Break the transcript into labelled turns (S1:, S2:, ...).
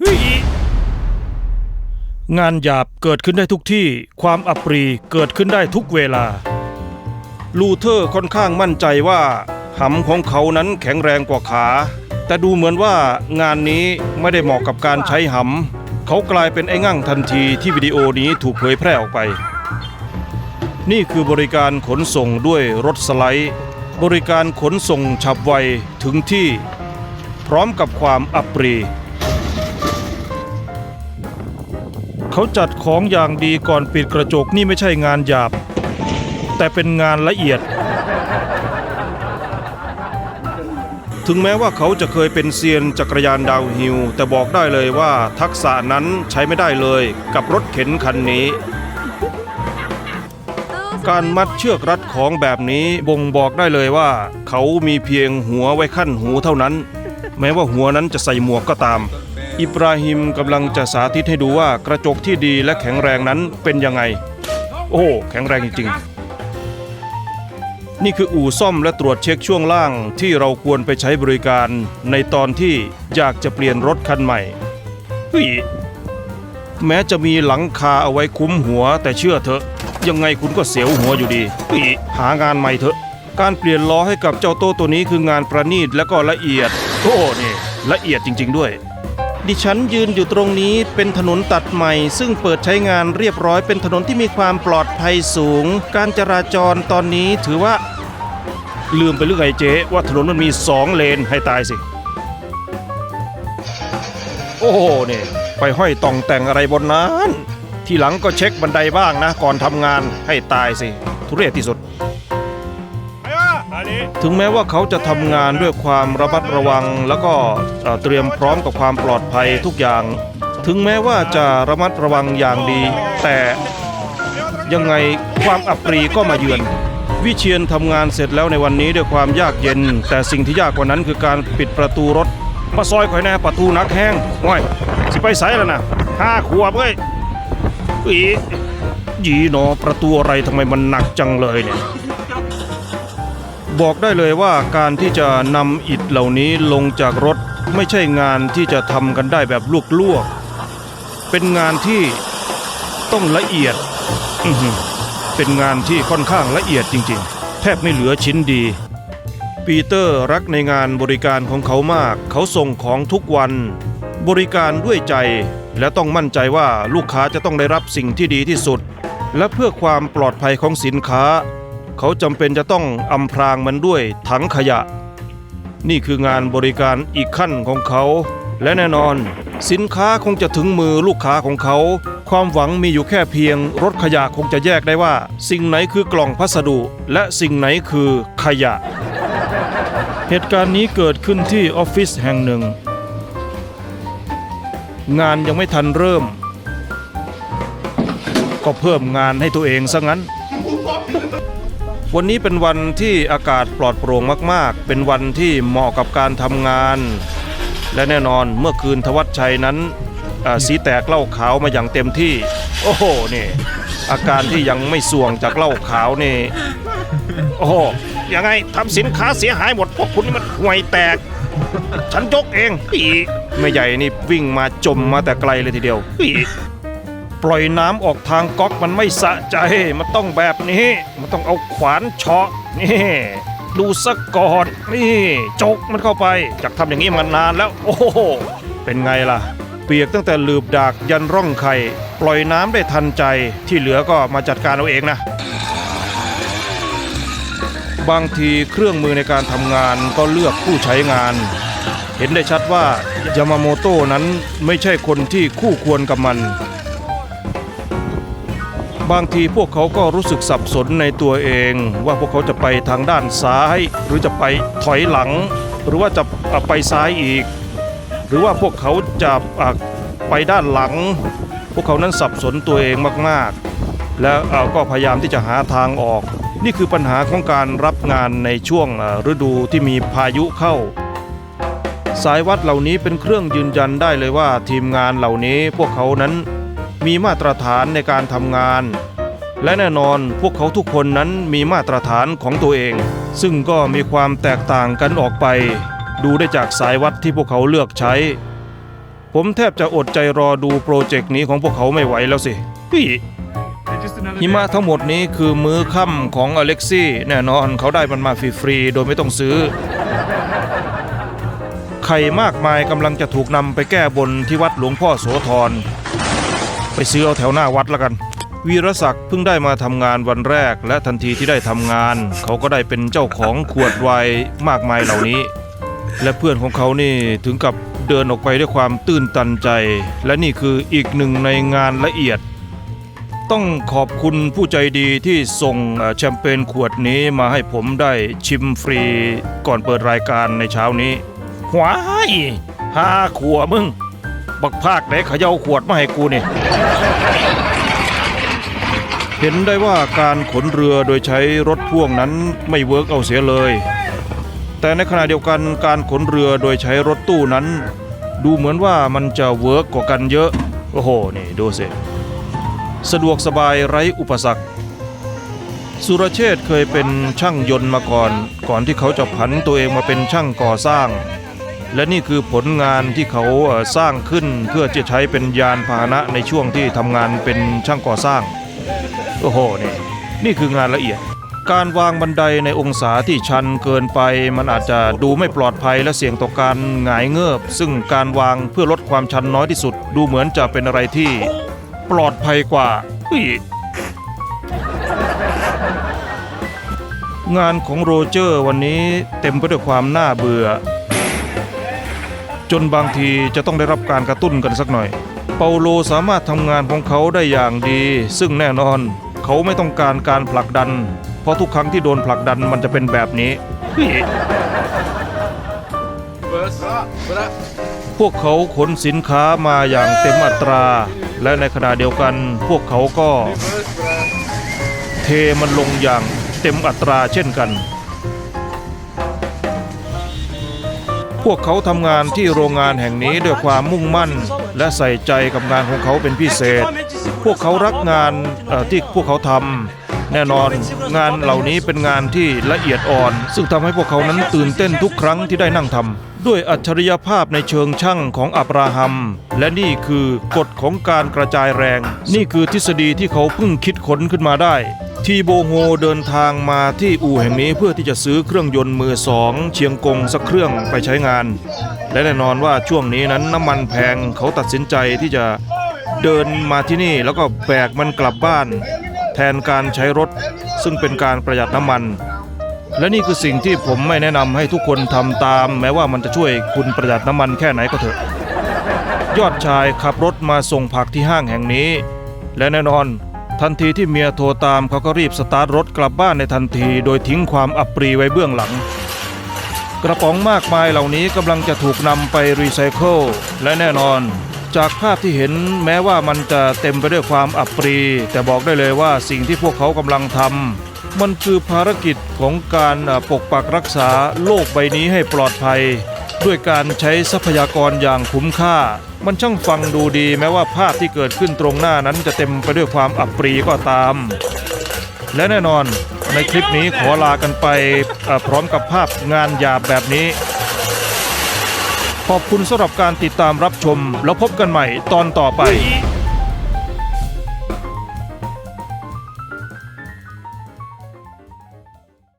S1: เฮ้ยงานหยาบเกิดขึ้นได้ทุกที่ ความอัปรีเกิดขึ้นได้ทุกเวลา ลูเทอร์ค่อนข้างมั่นใจว่าหำของเขานั้นแข็งแรงกว่าขา แต่ดูเหมือนว่างานนี้ไม่ได้เหมาะกับการใช้หำ เขากลายเป็นไอ้งั่งทันทีที่วิดีโอนี้ถูกเผยแพร่ออกไป นี่คือบริการขนส่งด้วยรถสไลด์ บริการขนส่งฉับไวถึงที่ พร้อมกับความอัปรี เขาจัดของอย่างดีก่อนปิดกระจกนี่ไม่ใช่งานหยาบ แต่เป็นงานละเอียด ถึงแม้ว่าเขาจะเคยเป็นเซียนจักรยานดาวฮิลแต่บอกได้เลยว่าทักษะนั้นใช้ไม่ได้เลยกับรถเข็นคันนี้การมัดเชือกรัดของแบบนี้บ่งบอกได้เลยว่า เขามีเพียงหัวไว้ขั้นหูเท่านั้น แม้ว่าหัวนั้นจะใส่หมวกก็ตาม อิบราฮิมกำลังจะสาธิตให้ดูว่ากระจกที่ดีและแข็งแรงนั้นเป็นยังไง โอ้แข็งแรงจริงๆ นี่คืออู่ซ่อมและตรวจเช็คช่วงล่างที่เราควรไปใช้บริการในตอนที่อยากจะเปลี่ยนรถคันใหม่เฮ้ยแม้จะมีหลังคาเอาไว้คุ้มหัวแต่เชื่อเถอะ ยังไงคุณก็เสียวหัวอยู่ดีเฮ้ยหางานใหม่เถอะ การเปลี่ยนล้อให้กับเจ้าโต้ตัวนี้คืองานประณีตและก็ละเอียด โอ้นี่ละเอียดจริง ๆ ด้วย ดิฉันยืนอยู่ตรงนี้เป็นถนนตัดใหม่ ซึ่งเปิดใช้งานเรียบร้อยเป็นถนนที่มีความปลอดภัยสูง การจราจรตอนนี้ถือว่า ลืมไปหรือไงเจ๊ว่าถนนมันมีสองเลนให้ตายสิ โอ้โหนี่ไปห้อยตองแต่งอะไรบนนั้น ทีหลังก็เช็คบันไดบ้างนะ ก่อนทำงานให้ตายสิ ทุเรศที่สุด ถึงแม้ว่าเขาจะทำงานด้วยความระมัดระวัง แล้วก็เตรียมพร้อมกับความปลอดภัยทุกอย่าง ถึงแม้ว่าจะระมัดระวังอย่างดี แต่ยังไงความอับปรีก็มาเยือน วิเชียนทำงานเสร็จแล้วในวันนี้ด้วยความยากเย็น แต่สิ่งที่ยากกว่านั้นคือการปิดประตูรถมาซอยข่อยแน่ประตูนักแห้งว้ายสิไปไสแล้วนะห้าขวบเอ้ยอียีหนอประตูอะไรทำไมมันหนักจังเลยเนี่ย บอกได้เลยว่าการที่จะนำอิฐเหล่านี้ลงจากรถไม่ใช่งานที่จะทำกันได้แบบลวกๆ เป็นงานที่ต้องละเอียด เป็นงานที่ค่อนข้างละเอียดจริงๆ แทบไม่เหลือชิ้นดี ปีเตอร์รักในงานบริการของเขามาก เขาส่งของทุกวัน บริการด้วยใจ และต้องมั่นใจว่าลูกค้าจะต้องได้รับสิ่งที่ดีที่สุด และเพื่อความปลอดภัยของสินค้า เขาจำเป็นจะต้องอำพรางมันด้วยถังขยะ นี่คืองานบริการอีกขั้นของเขา และแน่นอน สินค้าคงจะถึงมือลูกค้าของเขา ความหวังมีอยู่แค่เพียง รถขยะคงจะแยกได้ว่า สิ่งไหนคือกล่องพัสดุ และสิ่งไหนคือขยะ เหตุการณ์นี้เกิดขึ้นที่ออฟฟิศแห่งหนึ่ง งานยังไม่ทันเริ่ม ก็เพิ่มงานให้ตัวเองซะงั้น วันนี้เป็นวันที่อากาศปลอดโปร่งมากๆ เป็นวันที่เหมาะกับการทำงาน และแน่นอนเมื่อคืนทวัชชัยนั้นสีแตกเหล้าขาวมาอย่างเต็มที่ โอ้โหนี่อาการที่ยังไม่ส่วงจากเหล้าขาวนี่ โอ้โหยังไงทำสินค้าเสียหายหมดพวกคุณนี่มันห่วยแตก ฉันยกเองอีแม่ใหญ่นี่วิ่งมาจมมาแต่ไกลเลยทีเดียวอี ปล่อยน้ำออกทางก๊อกมันไม่สะใจ มันต้องแบบนี้ มันต้องเอาขวานเฉาะนี่ดูสักก่อนนี่จกมันเข้าไปจากทำอย่างนี้มานานแล้ว โอ้โหเป็นไงล่ะ เปียกตั้งแต่ลืบดากยันร่องไข่ปล่อยน้ำได้ทันใจที่เหลือก็มาจัดการเอาเองนะ บางทีเครื่องมือในการทำงานก็เลือกผู้ใช้งาน เห็นได้ชัดว่ายามาโมโต้นั้นไม่ใช่คนที่คู่ควรกับมัน บางทีพวกเขาก็รู้สึกสับสนในตัวเอง ว่าพวกเขาจะไปทางด้านซ้าย หรือจะไปถอยหลัง หรือว่าจะไปซ้ายอีก หรือว่าพวกเขาจะไปด้านหลัง พวกเขานั้นสับสนตัวเองมากๆ แล้วก็พยายามที่จะหาทางออก นี่คือปัญหาของการรับงานในช่วงฤดูที่มีพายุเข้า สายวัดเหล่านี้เป็นเครื่องยืนยันได้เลยว่าทีมงานเหล่านี้พวกเขานั้น มีมาตรฐานในการทำงาน และแน่นอนพวกเขาทุกคนนั้นมีมาตรฐานของตัวเอง ซึ่งก็มีความแตกต่างกันออกไป ดูได้จากสายวัดที่พวกเขาเลือกใช้ ผมแทบจะอดใจรอดูโปรเจกต์นี้ของพวกเขาไม่ไหวแล้วสิพี่หิมะทั้งหมดนี้คือมื้อค่ำของอเล็กซี่แน่นอนเขาได้มันมาฟรีๆโดยไม่ต้องซื้อ ไข่มากมายกำลังจะถูกนำไปแก้บนที่วัดหลวงพ่อโสธร ไปซื้อเอาแถวหน้าวัดละกัน วีรศักดิ์เพิ่งได้มาทำงานวันแรก และทันทีที่ได้ทำงาน เขาก็ได้เป็นเจ้าของขวดไวน์มากมายเหล่านี้ และเพื่อนของเขานี่ถึงกับเดินออกไปด้วยความตื้นตันใจ และนี่คืออีกหนึ่งในงานละเอียด ต้องขอบคุณผู้ใจดีที่ส่งแชมเปญขวดนี้มาให้ผมได้ชิมฟรีก่อนเปิดรายการในเช้านี้ว้ายห้าขวมึง บักภาคไหนเขย่าขวดมาให้กูนี่ เห็นได้ว่าการขนเรือโดยใช้รถพ่วงนั้นไม่เวิร์กเอาเสียเลย แต่ในขณะเดียวกันการขนเรือโดยใช้รถตู้นั้น ดูเหมือนว่ามันจะเวิร์กกว่ากันเยอะ โอ้โห นี่ดูสิ สะดวกสบายไร้อุปสรรคสุรเชษฐ์เคยเป็นช่างยนต์มาก่อน ก่อนที่เขาจะผันตัวเองมาเป็นช่างก่อสร้าง และนี่คือผลงานที่เขาสร้างขึ้นเพื่อจะใช้เป็นยานพาหนะในช่วงที่ทำงานเป็นช่างก่อสร้าง โอ้โหนี่นี่คืองานละเอียด การวางบันไดในองศาที่ชันเกินไป มันอาจจะดูไม่ปลอดภัยและเสี่ยงต่อการหงายเงิบซึ่งการวางเพื่อลดความชันน้อยที่สุด ดูเหมือนจะเป็นอะไรที่ ปลอดภัยกว่าเฮ้ยงานของโรเจอร์วันนี้เต็มไปด้วยความน่าเบื่อ นบางทีจะต้องได้รับการกระตุ้นกันสักหน่อย เปาโลสามารถทำงานของเขาได้อย่างดี ซึ่งแน่นอนเขาไม่ต้องการการผลักดัน เพราะทุกครั้งที่โดนผลักดันมันจะเป็นแบบนี้ พวกเขาขนสินค้ามาอย่างเต็มอัตรา และในขณะเดียวกันพวกเขาก็ เทมันลงอย่างเต็มอัตราเช่นกัน พวกเขาทำงานที่โรงงานแห่งนี้ด้วยความมุ่งมั่น และใส่ใจกับงานของเขาเป็นพิเศษ พวกเขารักงานที่พวกเขาทำแน่นอน งานเหล่านี้เป็นงานที่ละเอียดอ่อน ซึ่งทำให้พวกเขานั้นตื่นเต้นทุกครั้งที่ได้นั่งทำด้วยอัจฉริยภาพในเชิงช่างของอับราฮัม และนี่คือกฎของการกระจายแรง นี่คือทฤษฎีที่เขาเพิ่งคิดค้นขึ้นมาได้ ทีโบโฮเดินทางมาที่อู่แห่งนี้เพื่อที่จะซื้อเครื่องยนต์มือสองเชียงกงสักเครื่องไปใช้งาน และแน่นอนว่าช่วงนี้นั้นน้ำมันแพงเขาตัดสินใจที่จะเดินมาที่นี่แล้วก็แบกมันกลับบ้าน แทนการใช้รถ ซึ่งเป็นการประหยัดน้ำมัน และนี่คือสิ่งที่ผมไม่แนะนำให้ทุกคนทำตาม แม้ว่ามันจะช่วยคุณประหยัดน้ำมันแค่ไหนก็เถอะ ยอดชายขับรถมาส่งผักที่ห้างแห่งนี้ และแน่นอน ทันทีที่เมียโทรตามเขาก็รีบสตาร์ทรถกลับบ้านในทันที โดยทิ้งความอับปรีไว้เบื้องหลัง กระป๋องมากมายเหล่านี้กำลังจะถูกนำไปรีไซเคิลและแน่นอน จากภาพที่เห็นแม้ว่ามันจะเต็มไปด้วยความอับปรี แต่บอกได้เลยว่าสิ่งที่พวกเขากำลังทำมันคือภารกิจของการปกปักรักษาโลกใบนี้ให้ปลอดภัย ด้วยการใช้ทรัพยากรอย่างคุ้มค่า มันช่างฟังดูดีแม้ว่าภาพที่เกิดขึ้นตรงหน้านั้นจะเต็มไปด้วยความอับปรีก็ตาม และแน่นอนในคลิปนี้ขอลากันไปพร้อมกับภาพงานหยาบแบบนี้ ขอบคุณสำหรับการติดตามรับชมแล้วพบกันใหม่ตอนต่อไป